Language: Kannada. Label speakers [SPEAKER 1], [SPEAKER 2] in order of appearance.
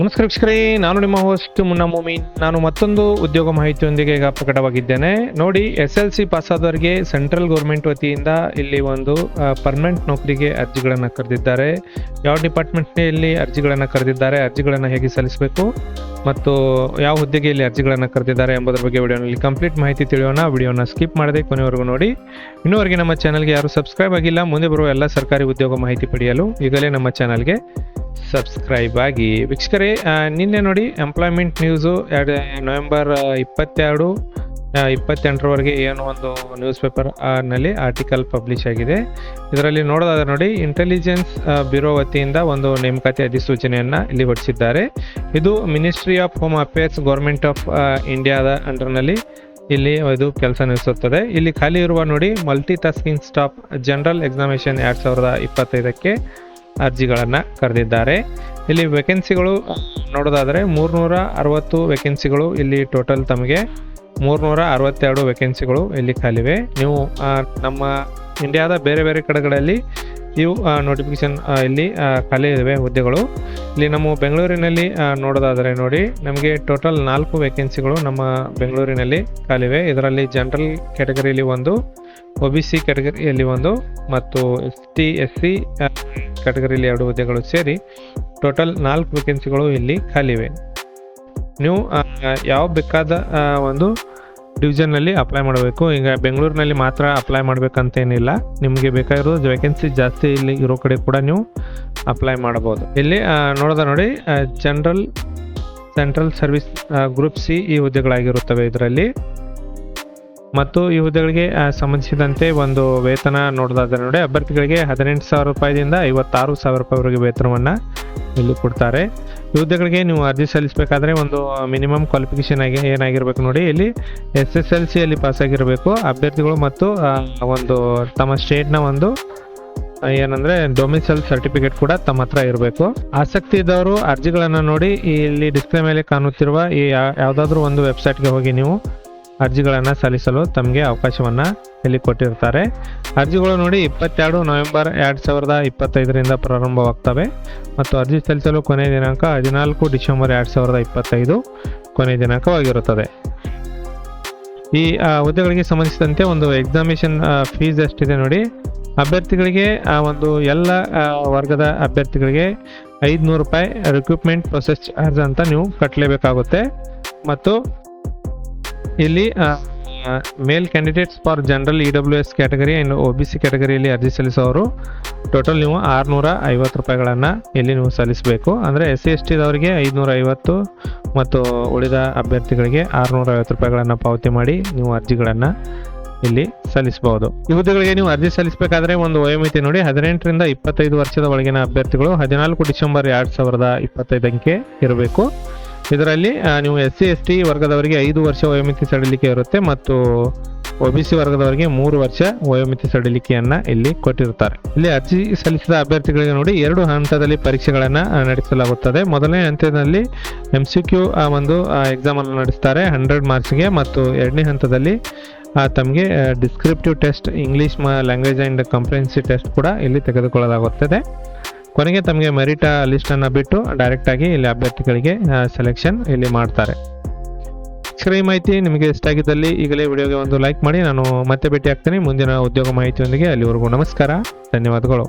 [SPEAKER 1] ನಮಸ್ಕಾರ ವೀಕ್ಷಕರೇ, ನಾನು ನಿಮ್ಮ ಹೋಸ್ಟ್ ಮುನ್ನ ಮೂಮಿನ್. ನಾನು ಮತ್ತೊಂದು ಉದ್ಯೋಗ ಮಾಹಿತಿಯೊಂದಿಗೆ ಈಗ ಪ್ರಕಟವಾಗಿದ್ದೇನೆ. ನೋಡಿ, ಎಸ್ ಎಲ್ ಸಿ ಪಾಸ್ ಆದವರಿಗೆ ಸೆಂಟ್ರಲ್ ಗೌರ್ಮೆಂಟ್ ವತಿಯಿಂದ ಇಲ್ಲಿ ಒಂದು ಪರ್ಮನೆಂಟ್ ನೌಕರಿಗೆ ಅರ್ಜಿಗಳನ್ನು ಕರೆದಿದ್ದಾರೆ. ಯಾವ ಡಿಪಾರ್ಟ್ಮೆಂಟ್ನಲ್ಲಿ ಅರ್ಜಿಗಳನ್ನು ಕರೆದಿದ್ದಾರೆ, ಅರ್ಜಿಗಳನ್ನು ಹೇಗೆ ಸಲ್ಲಿಸಬೇಕು ಮತ್ತು ಯಾವ ಹುದ್ದೆಗೆ ಇಲ್ಲಿ ಅರ್ಜಿಗಳನ್ನು ಕರೆದಿದ್ದಾರೆ ಎಂಬುದರ ಬಗ್ಗೆ ವಿಡಿಯೋನಲ್ಲಿ ಕಂಪ್ಲೀಟ್ ಮಾಹಿತಿ ತಿಳಿಯೋಣ. ವಿಡಿಯೋನ ಸ್ಕಿಪ್ ಮಾಡದೆ ಕೊನೆವರೆಗೂ ನೋಡಿ. ಇನ್ನೂವರೆಗೆ ನಮ್ಮ ಚಾನಲ್ಗೆ ಯಾರು ಸಬ್ಸ್ಕ್ರೈಬ್ ಆಗಿಲ್ಲ, ಮುಂದೆ ಬರುವ ಎಲ್ಲ ಸರ್ಕಾರಿ ಉದ್ಯೋಗ ಮಾಹಿತಿ ಪಡೆಯಲು ಈಗಲೇ ನಮ್ಮ ಚಾನಲ್ಗೆ ಸಬ್ಸ್ಕ್ರೈಬ್ ಆಗಿ. ವೀಕ್ಷಕರೇ ನಿನ್ನೆ ನೋಡಿ ಎಂಪ್ಲಾಯ್ಮೆಂಟ್ ನ್ಯೂಸು ಎರಡು, ನವೆಂಬರ್ ಇಪ್ಪತ್ತೆರಡು ಇಪ್ಪತ್ತೆಂಟರವರೆಗೆ ಏನು ಒಂದು ನ್ಯೂಸ್ ಪೇಪರ್ನಲ್ಲಿ ಆರ್ಟಿಕಲ್ ಪಬ್ಲಿಷ್ ಆಗಿದೆ. ಇದರಲ್ಲಿ ನೋಡೋದಾದ್ರೆ ನೋಡಿ ಇಂಟೆಲಿಜೆನ್ಸ್ ಬ್ಯೂರೋ ವತಿಯಿಂದ ಒಂದು ನೇಮಕಾತಿ ಅಧಿಸೂಚನೆಯನ್ನು ಇಲ್ಲಿ ಹೊರಡಿಸಿದ್ದಾರೆ. ಇದು ministry of home affairs government of ಇಂಡಿಯಾದ ಅಂಡರ್ನಲ್ಲಿ ಇಲ್ಲಿ ಇದು ಕೆಲಸ ನಡೆಸುತ್ತದೆ. ಇಲ್ಲಿ ಖಾಲಿ ಇರುವ ನೋಡಿ multi tasking staff general examination ಎರಡು ಸಾವಿರದ ಇಪ್ಪತ್ತೈದಕ್ಕೆ ಅರ್ಜಿಗಳನ್ನು ಕರೆದಿದ್ದಾರೆ. ಇಲ್ಲಿ ವೇಕೆನ್ಸಿಗಳು ನೋಡೋದಾದರೆ ಮೂರ್ನೂರ ಅರವತ್ತು ವೇಕೆನ್ಸಿಗಳು ಇಲ್ಲಿ ಟೋಟಲ್ ತಮಗೆ ಮೂರ್ನೂರ ಅರವತ್ತೆರಡು ವೇಕೆನ್ಸಿಗಳು ಇಲ್ಲಿ ಖಾಲಿವೆ. ನೀವು ನಮ್ಮ ಇಂಡಿಯಾದ ಬೇರೆ ಬೇರೆ ಕಡೆಗಳಲ್ಲಿ ಇವು ನೋಟಿಫಿಕೇಶನ್ ಇಲ್ಲಿ ಖಾಲಿ ಇವೆ ಹುದ್ದೆಗಳು. ಇಲ್ಲಿ ನಮ್ಮ ಬೆಂಗಳೂರಿನಲ್ಲಿ ನೋಡೋದಾದರೆ ನೋಡಿ, ನಮಗೆ ಟೋಟಲ್ ನಾಲ್ಕು ವೇಕೆನ್ಸಿಗಳು ನಮ್ಮ ಬೆಂಗಳೂರಿನಲ್ಲಿ ಖಾಲಿವೆ. ಇದರಲ್ಲಿ ಜನರಲ್ ಕ್ಯಾಟಗರಿಯಲ್ಲಿ ಒಂದು ಒ ಬಿ ಸಿ ಕ್ಯಾಟಗರಿಯಲ್ಲಿ ಒಂದು, ಮತ್ತು ಎಸ್ ಟಿ ಎಸ್ ಸಿ ಕ್ಯಾಟಗರಿಯಲ್ಲಿ ಎರಡು ಹುದ್ದೆಗಳು ಸೇರಿ ಟೋಟಲ್ ನಾಲ್ಕು ವೇಕೆನ್ಸಿಗಳು ಇಲ್ಲಿ ಖಾಲಿವೆ. ನೀವು ಯಾವ ಬೇಕಾದ ಒಂದು ಡಿವಿಷನ್ನಲ್ಲಿ ಅಪ್ಲೈ ಮಾಡಬೇಕು. ಈಗ ಬೆಂಗಳೂರಿನಲ್ಲಿ ಮಾತ್ರ ಅಪ್ಲೈ ಮಾಡಬೇಕಂತೇನಿಲ್ಲ. ನಿಮಗೆ ಬೇಕಾಗಿರೋ ವೇಕೆನ್ಸಿ ಜಾಸ್ತಿ ಇಲ್ಲಿ ಇರೋ ಕಡೆ ಕೂಡ ನೀವು ಅಪ್ಲೈ ಮಾಡ್ಬೋದು ಇಲ್ಲಿ ನೋಡೋದ ನೋಡಿ general central service group C ಈ ಹುದ್ದೆಗಳಾಗಿರುತ್ತವೆ ಇದರಲ್ಲಿ. ಮತ್ತು ಹುದ್ದೆಗಳಿಗೆ ಸಂಬಂಧಿಸಿದಂತೆ ಒಂದು ವೇತನ ನೋಡೋದಾದ್ರೆ ನೋಡಿ, ಅಭ್ಯರ್ಥಿಗಳಿಗೆ ಹದಿನೆಂಟು ಸಾವಿರ ರೂಪಾಯಿದಿಂದ ಐವತ್ತಾರು ಸಾವಿರ ರೂಪಾಯಿವರೆಗೆ ವೇತನವನ್ನು ಇಲ್ಲಿ ಕೊಡ್ತಾರೆ. ಹುದ್ದೆಗಳಿಗೆ ನೀವು ಅರ್ಜಿ ಸಲ್ಲಿಸಬೇಕಾದ್ರೆ ಒಂದು ಮಿನಿಮಮ್ ಕ್ವಾಲಿಫಿಕೇಶನ್ ಆಗಿ ಏನಾಗಿರ್ಬೇಕು ನೋಡಿ, ಇಲ್ಲಿ ಎಸ್ ಎಸ್ ಎಲ್ ಸಿಯಲ್ಲಿ ಪಾಸ್ ಆಗಿರಬೇಕು ಅಭ್ಯರ್ಥಿಗಳು ಮತ್ತು ಒಂದು ತಮ್ಮ ಸ್ಟೇಟ್ನ ಒಂದು ಏನಂದ್ರೆ ಡೊಮಿಸೈಲ್ ಸರ್ಟಿಫಿಕೇಟ್ ಕೂಡ ತಮ್ಮ ಹತ್ರ ಇರಬೇಕು. ಆಸಕ್ತಿ ಇದ್ದವರು ಅರ್ಜಿಗಳನ್ನು ನೋಡಿ, ಇಲ್ಲಿ ಡಿಸ್ಪ್ಲೇ ಮೇಲೆ ಕಾಣುತ್ತಿರುವ ಈ ಯಾವ್ದಾದ್ರು ಒಂದು ವೆಬ್ಸೈಟ್ಗೆ ಹೋಗಿ ನೀವು ಅರ್ಜಿಗಳನ್ನು ಸಲ್ಲಿಸಲು ತಮಗೆ ಅವಕಾಶವನ್ನು ಇಲ್ಲಿ ಕೊಟ್ಟಿರ್ತಾರೆ. ಅರ್ಜಿಗಳು ನೋಡಿ ಇಪ್ಪತ್ತೆರಡು ನವೆಂಬರ್ ಎರಡು ಸಾವಿರದ ಇಪ್ಪತ್ತೈದರಿಂದ ಪ್ರಾರಂಭವಾಗ್ತವೆ. ಮತ್ತು ಅರ್ಜಿ ಸಲ್ಲಿಸಲು ಕೊನೆಯ ದಿನಾಂಕ ಹದಿನಾಲ್ಕು ಡಿಸೆಂಬರ್ ಎರಡು ಸಾವಿರದ ಇಪ್ಪತ್ತೈದು ಕೊನೆಯ ದಿನಾಂಕವಾಗಿರುತ್ತದೆ. ಈ ಹುದ್ದೆಗಳಿಗೆ ಸಂಬಂಧಿಸಿದಂತೆ ಒಂದು ಎಕ್ಸಾಮಿನೇಷನ್ ಫೀಸ್ ಎಷ್ಟಿದೆ ನೋಡಿ. ಅಭ್ಯರ್ಥಿಗಳಿಗೆ, ಆ, ಒಂದು ಎಲ್ಲ ವರ್ಗದ ಅಭ್ಯರ್ಥಿಗಳಿಗೆ ಐದುನೂರು ರೂಪಾಯಿ ರಿಕ್ರೂಟ್ಮೆಂಟ್ ಪ್ರೊಸೆಸ್ ಚಾರ್ಜ್ ಅಂತ ನೀವು ಕಟ್ಟಲೇಬೇಕಾಗುತ್ತೆ ಮತ್ತು ಇಲ್ಲಿ male candidates for general E W S category and O B C ಕ್ಯಾಟಗರಿಯಲ್ಲಿ ಅರ್ಜಿ ಸಲ್ಲಿಸೋರು ಟೋಟಲ್ ನೀವು ಆರುನೂರ ಐವತ್ತು ರೂಪಾಯಿಗಳನ್ನು ಇಲ್ಲಿ ನೀವು ಸಲ್ಲಿಸಬೇಕು. ಅಂದರೆ ಎಸ್ ಸಿ ಎಸ್ ಟಿದವರಿಗೆ ಐದುನೂರ ಐವತ್ತು ಮತ್ತು ಉಳಿದ ಅಭ್ಯರ್ಥಿಗಳಿಗೆ ಆರುನೂರ ಐವತ್ತು ರೂಪಾಯಿಗಳನ್ನು ಪಾವತಿ ಮಾಡಿ ನೀವು ಅರ್ಜಿಗಳನ್ನು ಇಲ್ಲಿ ಸಲ್ಲಿಸಬಹುದು ಹುದ್ದೆಗಳಿಗೆ ನೀವು ಅರ್ಜಿ ಸಲ್ಲಿಸಬೇಕಾದ್ರೆ ಒಂದು ವಯೋಮಿತಿ ನೋಡಿ. ಹದಿನೆಂಟರಿಂದ ಇಪ್ಪತ್ತೈದು ವರ್ಷದ ಒಳಗಿನ ಅಭ್ಯರ್ಥಿಗಳು ಹದಿನಾಲ್ಕು ಡಿಸೆಂಬರ್ ಎರಡು ಸಾವಿರದ ಇಪ್ಪತ್ತೈದಕ್ಕೆ ಇರಬೇಕು. ಇದರಲ್ಲಿ ನೀವು ಎಸ್ ಸಿ, ಎಸ್ ಟಿ ವರ್ಗದವರಿಗೆ ಐದು ವರ್ಷ ವಯೋಮಿತಿ ಸಡಿಲಿಕೆ ಇರುತ್ತೆ ಮತ್ತು ಒ ಬಿ ಸಿ ವರ್ಗದವರಿಗೆ ಮೂರು ವರ್ಷ ವಯೋಮಿತಿ ಸಡಿಲಿಕೆಯನ್ನು ಇಲ್ಲಿ ಕೊಟ್ಟಿರುತ್ತಾರೆ. ಇಲ್ಲಿ ಅರ್ಜಿ ಸಲ್ಲಿಸಿದ ಅಭ್ಯರ್ಥಿಗಳಿಗೆ ನೋಡಿ, ಎರಡು ಹಂತದಲ್ಲಿ ಪರೀಕ್ಷೆಗಳನ್ನು ನಡೆಸಲಾಗುತ್ತದೆ. ಮೊದಲನೇ ಹಂತದಲ್ಲಿ ಎಂ ಸಿ ಕ್ಯೂ ಒಂದು ಎಕ್ಸಾಮ್ ಅನ್ನು ನಡೆಸ್ತಾರೆ ಹಂಡ್ರೆಡ್ ಮಾರ್ಕ್ಸ್ಗೆ ಮತ್ತು ಎರಡನೇ ಹಂತದಲ್ಲಿ ತಮಗೆ descriptive test English language and comprehension test ಕೂಡ ಇಲ್ಲಿ ತೆಗೆದುಕೊಳ್ಳಲಾಗುತ್ತದೆ. ಕೊನೆಗೆ ತಮಗೆ ಮೆರಿಟ್ ಲಿಸ್ಟ್ ಅನ್ನ ಬಿಟ್ಟು ಡೈರೆಕ್ಟ್ ಆಗಿ ಇಲ್ಲಿ ಅಭ್ಯರ್ಥಿಗಳಿಗೆ ಸೆಲೆಕ್ಷನ್ ಇಲ್ಲಿ ಮಾಡ್ತಾರೆ. ಈ ಮಾಹಿತಿ ನಿಮಗೆ ಇಷ್ಟ ಆಗಿದ್ದಲ್ಲಿ ಈಗಲೇ ವಿಡಿಯೋಗೆ ಒಂದು ಲೈಕ್ ಮಾಡಿ. ನಾನು ಮತ್ತೆ ಭೇಟಿ ಆಗ್ತೀನಿ ಮುಂದಿನ ಉದ್ಯೋಗ ಮಾಹಿತಿಯೊಂದಿಗೆ ಅಲ್ಲಿವರೆಗೂ ನಮಸ್ಕಾರ. ಧನ್ಯವಾದಗಳು.